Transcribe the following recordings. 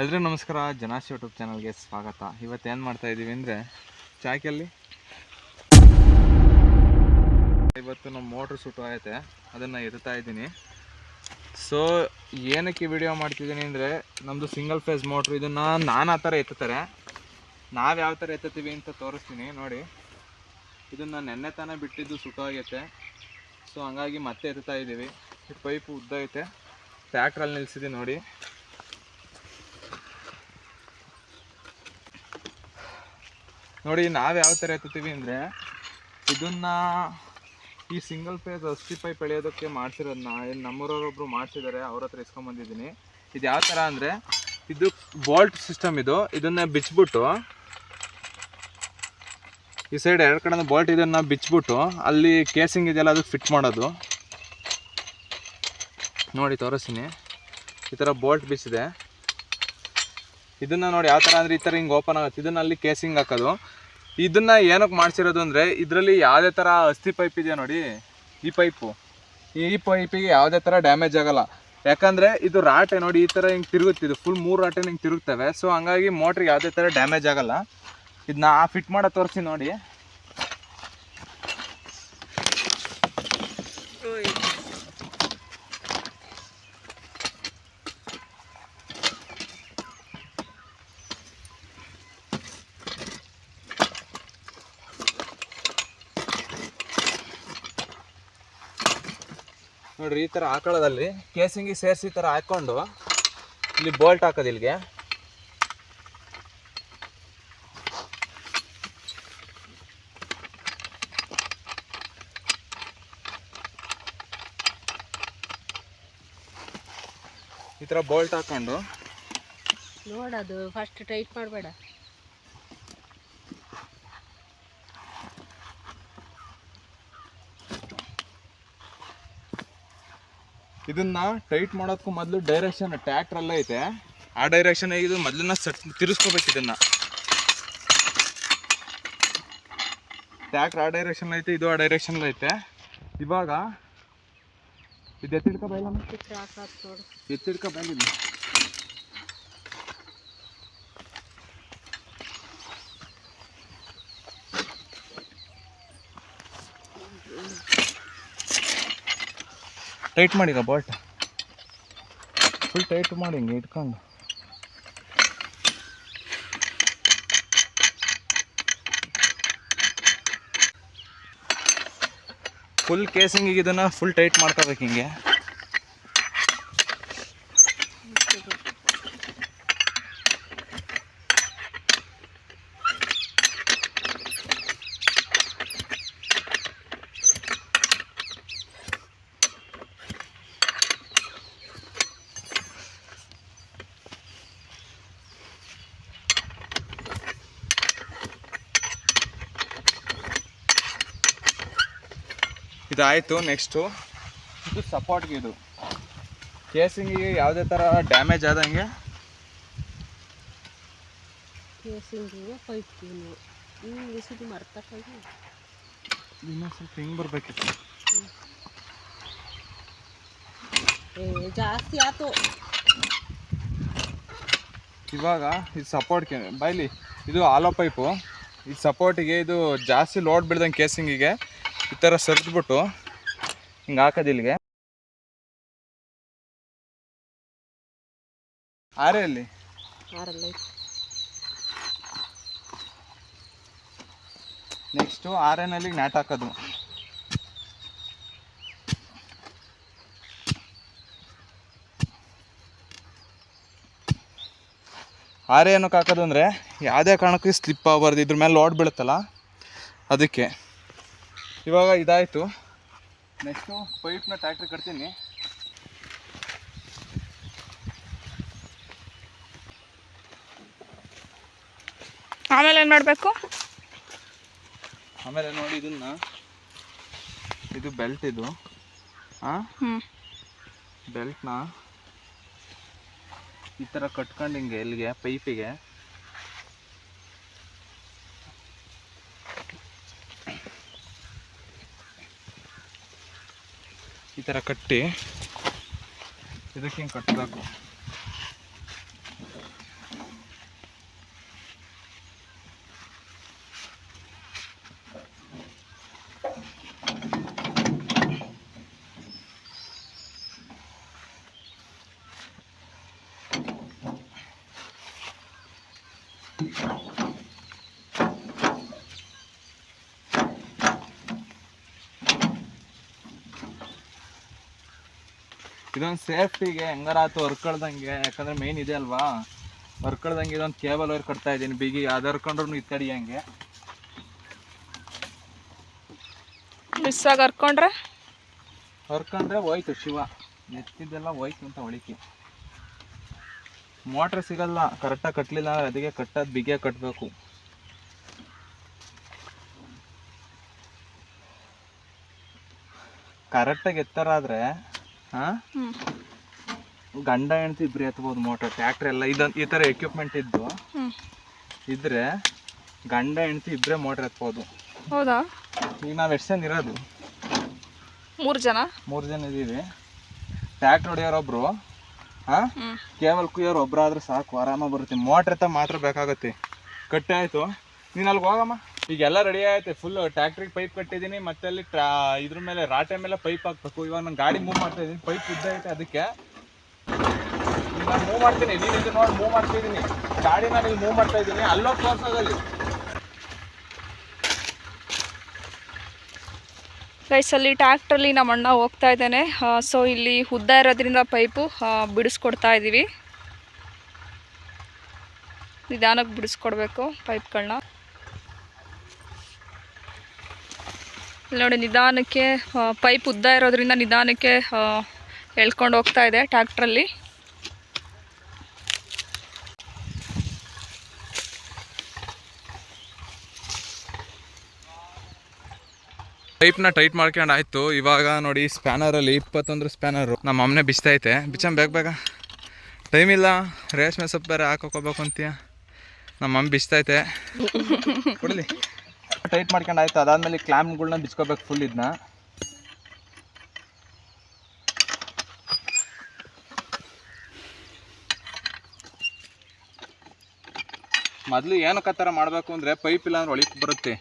ಎಲ್ರಿಗೂ ನಮಸ್ಕಾರ. ಜನಾಶ್ ಯೂಟ್ಯೂಬ್ ಚಾನಲ್ಗೆ ಸ್ವಾಗತ. ಇವತ್ತು ಏನು ಮಾಡ್ತಾ ಇದ್ದೀವಿ ಅಂದರೆ ಚಾಕಿಯಲ್ಲಿ ಇವತ್ತು ನಮ್ಮ ಮೋಟ್ರ್ ಸುಟ್ಟು ಆಯಿತೆ. ಅದನ್ನು ಎತ್ತಾ ಇದ್ದೀನಿ. ಸೊ ಏನಕ್ಕೆ ವಿಡಿಯೋ ಮಾಡ್ತಿದ್ದೀನಿ ಅಂದರೆ ನಮ್ಮದು ಸಿಂಗಲ್ ಫೇಸ್ ಮೋಟ್ರ್ ಇದನ್ನು ನಾನು ಆ ಥರ ಎತ್ತಾರೆ ನಾವು ಯಾವ ಥರ ಎತ್ತುತ್ತೀವಿ ಅಂತ ತೋರಿಸ್ತೀನಿ. ನೋಡಿ. ಇದನ್ನು ನೆನ್ನೆ ತಾನೇ ಬಿಟ್ಟಿದ್ದು ಸುಟ್ಟೋಗೈತೆ ಸೊ ಹಂಗಾಗಿ ಮತ್ತೆ ಎತ್ತುತ್ತಾ ಇದ್ದೀವಿ. ಪೈಪು ಉದ್ದ ಐತೆ. ಟ್ಯಾಕ್ಟ್ರಲ್ಲಿ ನಿಲ್ಸಿದೆ ನೋಡಿ. ನೋಡಿ, ನಾವು ಯಾವ ಥರ ಎತ್ತುತ್ತೀವಿ ಅಂದರೆ ಇದನ್ನ ಈ ಸಿಂಗಲ್ ಫೇಸ್ ಅಸ್ತಿ ಪೈಪ್ ಎಳೆಯೋದಕ್ಕೆ ಮಾಡಿಸಿರೋದನ್ನ ಇಲ್ಲಿ ನಮ್ಮೂರವ್ರೊಬ್ರು ಮಾಡ್ಸಿದ್ದಾರೆ ಅವ್ರ ಹತ್ರ ಇಸ್ಕೊಂಬಂದಿದ್ದೀನಿ ಇದು ಯಾವ ಥರ ಅಂದರೆ ಇದು ಬಾಲ್ಟ್ ಸಿಸ್ಟಮ್ ಇದು, ಇದನ್ನ ಬಿಚ್ಚಿಬಿಟ್ಟು ಈ ಸೈಡ್ ಎರಡು ಕಡೆ ಬಾಲ್ಟ್ ಇದನ್ನು ಬಿಚ್ಬಿಟ್ಟು ಅಲ್ಲಿ ಕೇಸಿಂಗ್ ಇದೆಯಲ್ಲ, ಅದಕ್ಕೆ ಫಿಟ್ ಮಾಡೋದು. ನೋಡಿ, ತೋರಿಸ್ತೀನಿ. ಈ ಥರ ಬೋಲ್ಟ್ ಬಿಚ್ಚಿದೆ ಇದನ್ನ ನೋಡಿ, ಯಾವ ಥರ ಅಂದರೆ ಈ ಥರ ಹಿಂಗೆ ಓಪನ್ ಆಗುತ್ತೆ. ಇದನ್ನ ಅಲ್ಲಿ ಕೇಸಿಂಗ್ ಹಾಕೋದು. ಇದನ್ನ ಏನಕ್ಕೆ ಮಾಡಿಸಿರೋದು ಅಂದರೆ, ಇದರಲ್ಲಿ ಯಾವುದೇ ಥರ ಅಸ್ಥಿ ಪೈಪ್ ಇದೆಯಾ ನೋಡಿ, ಈ ಪೈಪು ಈ ಪೈಪಿಗೆ ಯಾವುದೇ ಥರ ಡ್ಯಾಮೇಜ್ ಆಗಲ್ಲ. ಯಾಕಂದರೆ ಇದು ರಾಟೆ ನೋಡಿ, ಈ ಥರ ಹಿಂಗೆ ತಿರುಗುತ್ತಿದ್ದು ಫುಲ್ ಮೂರು ರಾಟೆ ಹಿಂಗೆ ತಿರುಗ್ತವೆ. ಸೊ ಹಂಗಾಗಿ ಮೋಟ್ರಿಗೆ ಯಾವುದೇ ಥರ ಡ್ಯಾಮೇಜ್ ಆಗಲ್ಲ. ಇದನ್ನ ಫಿಟ್ ಮಾಡೋ ತೋರಿಸಿ ನೋಡಿ. ನೋಡ್ರಿ, ಈ ಥರ ಹಾಕೊಳ್ಳೋದಲ್ಲಿ ಕೇಸಿಂಗಿಗೆ ಸೇರಿಸಿ ಈ ಥರ ಹಾಕ್ಕೊಂಡು ಇಲ್ಲಿ ಬೋಲ್ಟ್ ಹಾಕೋದು ಇಲ್ಲಿಗೆ. ಈ ಥರ ಬೋಲ್ಟ್ ಹಾಕೊಂಡು. ನೋಡೋದು ಫಸ್ಟ್ ಟೈಟ್ ಮಾಡಬೇಡ. ಇದನ್ನ ಟೈಟ್ ಮಾಡೋದಕ್ಕೂ ಮೊದಲು ಡೈರೆಕ್ಷನ್ ಟ್ಯಾಕ್ಟ್ರಲ್ಲೇ ಐತೆ. ಆ ಡೈರೆಕ್ಷನ್ ಇದು ಮೊದಲನ್ನ ಸಟ್ ತಿರ್ಸ್ಕೋಬೇಕು ಇದನ್ನ. ಟ್ಯಾಕ್ಟರ್ ಆ ಡೈರೆಕ್ಷನ್ ಐತೆ ಇದು ಆ ಡೈರೆಕ್ಷನ್ ಐತೆ. ಇವಾಗ ಇದು ಎತ್ತಿಡ್ಕೋ ಬೈಲಮ್ಮ ಎತ್ತಿಡ್ಕೋ ಬಂದಿದ್ವಿ ಟೈಟ್ ಮಾಡಿರ ಬಾಲ್ಟ್. ಫುಲ್ ಟೈಟ್ ಮಾಡಿ ಹಿಂಗೆ ಇಟ್ಕೊಂಡು. ಫುಲ್ ಕೇಸಿಂಗಿಗೆ ಇದನ್ನು ಫುಲ್ ಟೈಟ್ ಮಾಡ್ಕೋಬೇಕು ಹಿಂಗೆ. ಇದಾಯಿತು ನೆಕ್ಸ್ಟು ಇದು ಸಪೋರ್ಟ್ಗೆ ಇದು. ಕೇಸಿಂಗಿಗೆ ಯಾವುದೇ ಥರ ಡ್ಯಾಮೇಜ್ ಆದಂಗೆ. ಕೇಸಿಂಗಿಗೆ ಇಸಿದು ಮರ್ತಕ್ಕಾಗಿ. ಸ್ವಲ್ಪ ಹಿಂಗೆ ಬರಬೇಕಿತ್ತು. ಜಾಸ್ತಿ ಆತು. ಇವಾಗ ಇದು ಸಪೋರ್ಟ್ಗೆ ಬೈಲಿ ಇದು ಆಲೋ ಪೈಪು ಈ ಸಪೋರ್ಟಿಗೆ ಇದು ಜಾಸ್ತಿ ಲೋಡ್ ಬಿಡ್ದಂಗೆ ಕೇಸಿಂಗಿಗೆ ಈ ಥರ ಸರಿದ್ಬಿಟ್ಟು ಹಿಂಗೆ ಹಾಕೋದು ಇಲ್ಲಿಗೆ. ಆರೆಯಲ್ಲಿ ಅಲ್ಲಿ ನೆಕ್ಸ್ಟು ಆರೆನಲ್ಲಿ ನ್ಯಾಟ್ ಹಾಕೋದು. ಆರೆ ಏನಕ್ಕೆ ಹಾಕೋದು ಅಂದರೆ ಯಾವುದೇ ಕಾರಣಕ್ಕೂ ಸ್ಲಿಪ್ ಆಗಬಾರ್ದು. ಇದ್ರ ಮೇಲೆ ಲೋಡ್ ಬೀಳುತ್ತಲ್ಲ ಅದಕ್ಕೆ. ಇವಾಗ ಇದಾಯಿತು. ನೆಕ್ಸ್ಟು ಪೈಪ್ನ ಟ್ಯಾಕ್ಟ್ರಿ ಕಟ್ತೀನಿ. ಆಮೇಲೆ ಏನು ಮಾಡಬೇಕು? ಆಮೇಲೆ ನೋಡಿ ಇದನ್ನ. ಇದು ಬೆಲ್ಟ್ ಇದು. ಬೆಲ್ಟ್ನ ಈ ಥರ ಕಟ್ಕೊಂಡು ಹಿಂಗೆ ಎಲ್ಲಿಗೆ ಪೈಪಿಗೆ ಈ ಥರ ಕಟ್ಟಿ ಇದಕ್ಕೆ ಹಿಂಗೆ ಕಟ್ಟಬೇಕು ಇದೊಂದು ಸೇಫ್ಟಿಗೆ ಹೆಂಗಾರಾತು ಹೊರ್ಕೊಳ್ದಂಗೆ ಯಾಕಂದ್ರೆ ಮೇನ್ ಇದೆ ಅಲ್ವಾ? ಹೊರ್ಕೊಳ್ದಂಗೆ ಇದೊಂದು ಕೇಬಲ್ ವೈರ್ ಕಟ್ತಾ ಇದ್ದೀನಿ ಬಿಗಿ ಅದು ಹರ್ಕೊಂಡ್ರು ಇತ್ತಡಿಯಂಗೆ ಮಿಸ್ ಆಗಿ ಹರ್ಕೊಂಡ್ರೆ? ಹೊರ್ಕೊಂಡ್ರೆ ಹೋಯ್ತು ಶಿವ. ಎತ್ತಿದ್ದೆಲ್ಲ ಹೋಯ್ತು ಅಂತ ಹೊಳಿಕೆ. ಮೋಟ್ರ್ ಸಿಗಲ್ಲ ಕರೆಕ್ಟಾಗಿ ಕಟ್ಟಲಿಲ್ಲ ಅಂದ್ರೆ ಅದಕ್ಕೆ ಕಟ್ಟೋದು ಬಿಗೆ ಕಟ್ಟಬೇಕು ಕರೆಕ್ಟಾಗಿ ಎತ್ತರ ಆದರೆ ಹಾಂ? ಗಂಡ ಹೆಂಡ್ತಿ ಇಬ್ರು ಎತ್ಬೋದು ಮೋಟರ್ ಟ್ಯಾಕ್ಟ್ರ್ ಎಲ್ಲ. ಇದೊಂದು ಈ ಥರ ಎಕ್ವಿಪ್ಮೆಂಟ್ ಇದ್ದು. ಇದ್ರೆ ಗಂಡ ಹೆಂಡ್ತಿ ಇಬ್ಬರೇ ಮೋಟರ್ ಎತ್ಬೋದು. ಹೌದಾ? ಈಗ ನಾವು ಎಷ್ಟು ಜನ ಇರೋದು? ಮೂರು ಜನ? ಮೂರು ಜನ ಇದ್ದೀವಿ ಟ್ಯಾಕ್ಟ್ರ್ ಹೊಡೆಯೋರೊಬ್ರು ಹಾಂ? ಕೇವಲ ಕೇವಲ್ ಕುಯ್ಯೋರು ಒಬ್ಬರಾದ್ರೆ ಸಾಕು. ಆರಾಮಾಗಿ ಬರುತ್ತೆ. ಮೋಟ್ರ್ ಎತ್ತ ಮಾತ್ರ ಬೇಕಾಗುತ್ತೆ. ಕಟ್ಟೆ ಆಯಿತು ನೀನು ಅಲ್ಲಿಗೆ ಹೋಗಮ್ಮ. ಈಗ ಎಲ್ಲ ರೆಡಿ ಆಯ್ತು ಫುಲ್ ಟ್ಯಾಕ್ಟ್ರಿಗೆ ಪೈಪ್ ಕಟ್ಟಿದ್ದೀನಿ ಮತ್ತೆ ಅಲ್ಲಿ ಟ್ರಾ ಇದ್ರ ಮೇಲೆ ರಾಟೆ ಮೇಲೆ ಪೈಪ್ ಹಾಕ್ಬೇಕು. ಇವಾಗ ನಾನು ಗಾಡಿ ಮೂವ್ ಮಾಡ್ತಾ ಇದ್ದೀನಿ ಪೈಪ್ ಉದ್ದ ಐತೆ ಅದಕ್ಕೆ. ನಾನು ಮೂವ್ ಮಾಡ್ತೀನಿ. ನೀನು ಇದು ನೋಡಿ ಮೂವ್ ಮಾಡ್ತಿದ್ದೀನಿ ಗಾಡಿ ನಾನು ಇಲ್ಲಿ ಮೂವ್ ಮಾಡ್ತಾ ಇದ್ದೀನಿ ಅಲ್ಲೋ ತೋರ್ಸೋದಲ್ಲಿ ಗೈಸ್ ಅಲ್ಲಿ ಟ್ಯಾಕ್ಟ್ರಲ್ಲಿ ನಮ್ಮ ಅಣ್ಣ ಹೋಗ್ತಾ ಇದ್ದಾನೆ. ಸೊ ಇಲ್ಲಿ ಉದ್ದ ಇರೋದ್ರಿಂದ ಪೈಪು ಬಿಡಿಸ್ಕೊಡ್ತಾ ಇದ್ದೀವಿ ನಿಧಾನಕ್ಕೆ ಬಿಡಿಸ್ಕೊಡ್ಬೇಕು ಪೈಪ್ಗಳನ್ನ ನೋಡಿ ನಿಧಾನಕ್ಕೆ ಪೈಪ್ ಉದ್ದ ಇರೋದ್ರಿಂದ ನಿಧಾನಕ್ಕೆ ಎಳ್ಕೊಂಡು ಹೋಗ್ತಾ ಇದೆ ಟ್ಯಾಕ್ಟ್ರಲ್ಲಿ ಪೈಪ್ನ ಟೈಟ್ ಮಾಡ್ಕೊಂಡು ಆಯಿತು ಇವಾಗ ನೋಡಿ ಸ್ಪ್ಯಾನರಲ್ಲಿ ಇಪ್ಪತ್ತೊಂದು ಸ್ಪ್ಯಾನರು. ನಮ್ಮ ಅಮ್ಮನೆ ಬಿಸ್ತೈತೆ ಬಿಚ್ಚಮ್ ಬೇಗ ಬೇಗ. ಟೈಮ್ ಇಲ್ಲ. ರೇಷ್ಮೆ ಸೊಪ್ಪು ಬೇರೆ ಹಾಕೋಕೋಬೇಕು ಅಂತೀಯ? ನಮ್ಮ ಅಮ್ಮ ಬಿಸ್ತೈತೆ ಕೊಡಲಿ. ಟೈಟ್ ಮಾಡ್ಕೊಂಡು ಆಯ್ತು. ಅದಾದ್ಮೇಲೆ ಕ್ಲಾಮ್ಗಳ್ನ ಬಿಚ್ಕೋಬೇಕು ಫುಲ್ ಇದನ್ನ ಮೊದಲು ಏನಕ್ಕೆ ಆ ಥರ ಮಾಡಬೇಕು ಅಂದರೆ ಪೈಪ್ ಇಲ್ಲ ಅಂದ್ರೆ ಒಳಿಕ್ ಬರುತ್ತೆ.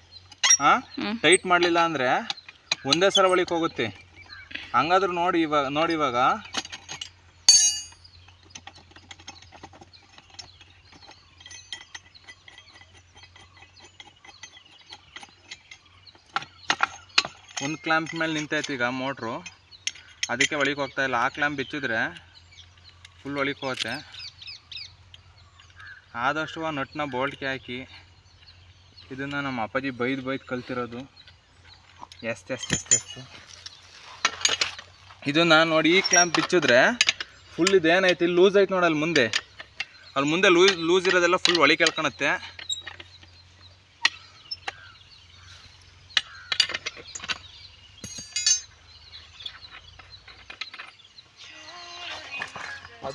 ಹಾಂ ಟೈಟ್ ಮಾಡಲಿಲ್ಲ ಅಂದರೆ ಒಂದೇ ಸಲ ಒಳಿಕ್ ಹೋಗುತ್ತೆ. ಹಂಗಾದ್ರೂ ನೋಡಿ ಇವಾಗ ನೋಡಿ ಇವಾಗ. ಒಂದು ಕ್ಲ್ಯಾಂಪ್ ಮೇಲೆ ನಿಂತೈತೆ ಈಗ ಮೋಟ್ರು ಅದಕ್ಕೆ ಒಳಗೆ ಹೋಗ್ತಾ ಇಲ್ಲ. ಆ ಕ್ಲ್ಯಾಂಪ್ ಬಿಚ್ಚಿದ್ರೆ ಫುಲ್ ಒಳಗೆ ಹೋಗುತ್ತೆ. ಆದಷ್ಟು ಆ ನಟ್ನ ಬೋಲ್ಟ್ಗೆ ಹಾಕಿ ಇದನ್ನು ನಮ್ಮ ಅಪ್ಪಾಜಿ ಬೈದು ಬೈದು ಕಲ್ತಿರೋದು. Yes yes yes yes. ಇದನ್ನು ನೋಡಿ ಈ ಕ್ಲ್ಯಾಂಪ್ ಬಿಚ್ಚಿದ್ರೆ ಫುಲ್ ಇದೇನೈತಿ? ಲೂಸ್ ಐತೆ ನೋಡಿ ಅಲ್ಲಿ ಮುಂದೆ. ಅಲ್ಲಿ ಮುಂದೆ ಲೂಸ್ ಲೂಸ್ ಇರೋದೆಲ್ಲ ಫುಲ್ ಒಳಗೆ ಕೇಳ್ಕೊಳತ್ತೆ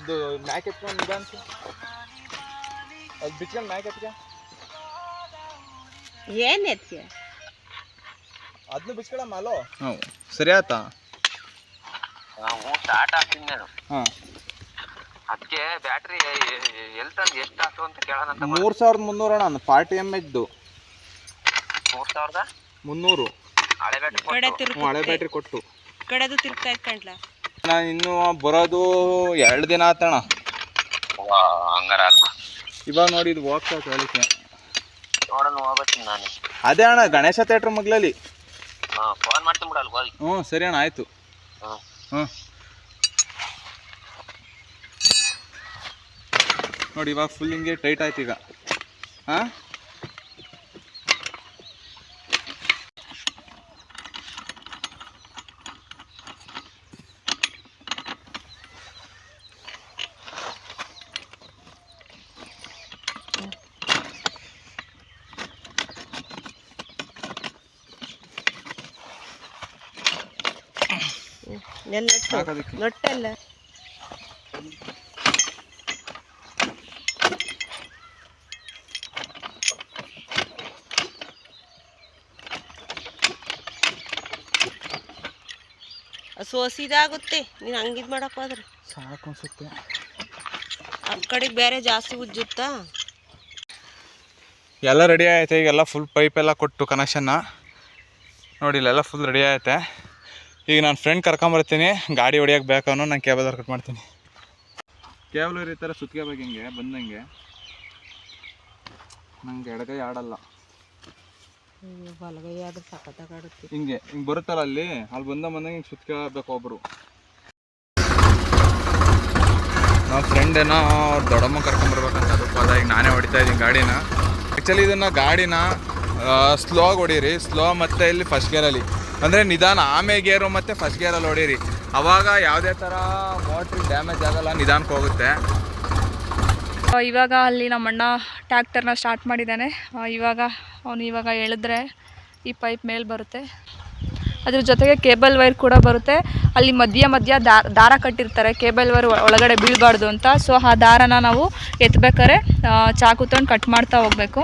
ಅದು ಮ್ಯಾಕ್ ಎತ್ಕೊಂಡು ನಿಧಾನಿಸ ಅದು ಬಿಟ್ಕೊಂಡು ಮ್ಯಾಕ್ ಎತ್ಕ. ಏನ್ ಎತ್ಕೆ? ಅದನ್ನು ಬಿಚ್ಕೊಳಮ್ಮ ಅಲೋ. ಹ್ಞೂ ಸರಿ ಆಯ್ತಾ? ನಾವು ಸ್ಟಾರ್ಟ್ ಆಗ್ತೀನಿ ನಾನು. ಹಾಂ. ಅದಕ್ಕೆ ಬ್ಯಾಟ್ರಿ ಎಲ್ಲಿ ತಂದು ಎಷ್ಟು ಆಯ್ತು ಅಂತ ಕೇಳೋಣ ಅಂತ ಮೂರು ಸಾವಿರದ ಮುನ್ನೂರು ಅಣ್ಣ ಫಾರ್ಟಿ ಎಂ ಎಚ್ದು ಮೂರು ಸಾವಿರದ? ಮುನ್ನೂರು. ಹಳೆ ಬ್ಯಾಟ್ರಿ ಕಡೆ ಹ್ಞೂ ಹಳೆ ಬ್ಯಾಟ್ರಿ ಕೊಟ್ಟು. ಕಡೆದು ತಿರುಗ್ತಾ ಇದ್ಕಂಡ್ಲ ನಾನು ಇನ್ನು ಬರೋದು ಎರಡು ದಿನ ಆತಣ್ಣ ಹಂಗಾರ ಇವಾಗ ನೋಡಿ ಇದು ಹೋಗ್ತಾ ಕೇಳಿಕೆ ನೋಡೋಣ ನಾನು. ಅದೇ ಅಣ್ಣ ಗಣೇಶ ಥಿಯೇಟ್ರ್ ಮಗ್ಲಲ್ಲಿ. ಫೋನ್ ಮಾಡ್ತೀನಿ ಬಿಡು ಅಲ್ಲಿ ಹ್ಞೂ ಸರಿ ಅಣ್ಣ ಆಯಿತು. ಹ್ಞೂ. ನೋಡಿ ಇವಾಗ ಫುಲ್ ಹಿಂಗೆ ಟೈಟ್ ಆಯ್ತು ಈಗ. ಹಾಂ? ನೊಟ್ಟೆಲ್ಲ. ಸೋಸಿದಾಗುತ್ತೆ ನೀನು ಹಂಗಿದ್ ಮಾಡಕ್ ಹೋದ್ರೆ. ಸಾಕು ಅನ್ಸುತ್ತೆ. ಆ ಕಡೆಗೆ ಬೇರೆ ಜಾಸ್ತಿ ಉಜ್ಜುತ್ತಾ? ಎಲ್ಲ ರೆಡಿ ಆಯ್ತು. ಈಗೆಲ್ಲ ಫುಲ್ ಪೈಪ್ ಎಲ್ಲ ಕೊಟ್ಟು ಕನೆಕ್ಷನ್ನ ನೋಡಿ ಇಲ್ಲೆಲ್ಲ ಫುಲ್ ರೆಡಿ ಆಯ್ತೆ. ಈಗ ನಾನು ಫ್ರೆಂಡ್ ಕರ್ಕೊಂಬರ್ತೀನಿ ಗಾಡಿ ಹೊಡಿಯೋಕೆ ಬೇಕು ಅನ್ನೋ ನಾನು ಕೇಬಲ್ ಕಟ್ ಮಾಡ್ತೀನಿ. ಕೇಬಲ್ ಈ ಥರ ಸುತ್ಕೋಬೇಕು ಹಿಂಗೆ ಬಂದಂಗೆ. ನಂಗೆ ಎಡಗೈ ಆಡಲ್ಲ. ಬಲಗೈ ಆದ್ರೆ ಸಖತ್ತಾಗಾಡುತ್ತೆ ಹಿಂಗೆ ಹಿಂಗೆ ಬರುತ್ತಲ್ಲ ಅಲ್ಲಿ ಅಲ್ಲಿ ಬಂದ ಬಂದಂಗೆ ಹಿಂಗೆ ಸುತ್ಕೋಬೇಕು ಒಬ್ಬರು ನಾವು ಫ್ರೆಂಡ್ ಏನೋ ಅವ್ರ ದೊಡ್ಡಮ್ಮ ಕರ್ಕೊಂಬರ್ಬೇಕಂತ ಅದಕ್ಕೆ ಹೋದ ಈಗ ನಾನೇ ಹೊಡಿತಾ ಇದ್ದೀನಿ ಗಾಡಿನ. ಆ್ಯಕ್ಚುಲಿ ಇದನ್ನು ಗಾಡಿನ ಸ್ಲೋ ಆಗಿ ಹೊಡೀರಿ ಸ್ಲೋ ಮತ್ತು ಇಲ್ಲಿ ಫಸ್ಟ್ ಗೇರಲ್ಲಿ ಅಂದರೆ ನಿಧಾನ. ಆಮೆ ಗೇರು ಮತ್ತು ಫಸ್ಟ್ ಗೇರಲ್ಲಿ ಹೊಡೀರಿ. ಅವಾಗ ಯಾವುದೇ ಥರ ಮೋಟ್ರಿ ಡ್ಯಾಮೇಜ್ ಆಗಲ್ಲ, ನಿಧಾನಕ್ಕೆ ಹೋಗುತ್ತೆ. ಇವಾಗ ಅಲ್ಲಿ ನಮ್ಮ ಅಣ್ಣ ಟ್ಯಾಕ್ಟರ್ನ ಸ್ಟಾರ್ಟ್ ಮಾಡಿದ್ದಾನೆ. ಇವಾಗ ಅವನು ಇವಾಗ ಎಳೆದ್ರೆ ಈ ಪೈಪ್ ಮೇಲೆ ಬರುತ್ತೆ. ಅದ್ರ ಜೊತೆಗೆ ಕೇಬಲ್ ವೈರ್ ಕೂಡ ಬರುತ್ತೆ. ಅಲ್ಲಿ ಮಧ್ಯ ಮಧ್ಯ ದಾರ ಕಟ್ಟಿರ್ತಾರೆ. ಕೇಬಲ್ ವೈರ್ ಒಳಗಡೆ ಬೀಳಬಾರ್ದು ಅಂತ. ಸೊ ಆ ದಾರನ ನಾವು ಎತ್ಬೇಕಾರೆ ಚಾಕು ತೊಗೊಂಡು ಕಟ್ ಮಾಡ್ತಾ ಹೋಗಬೇಕು.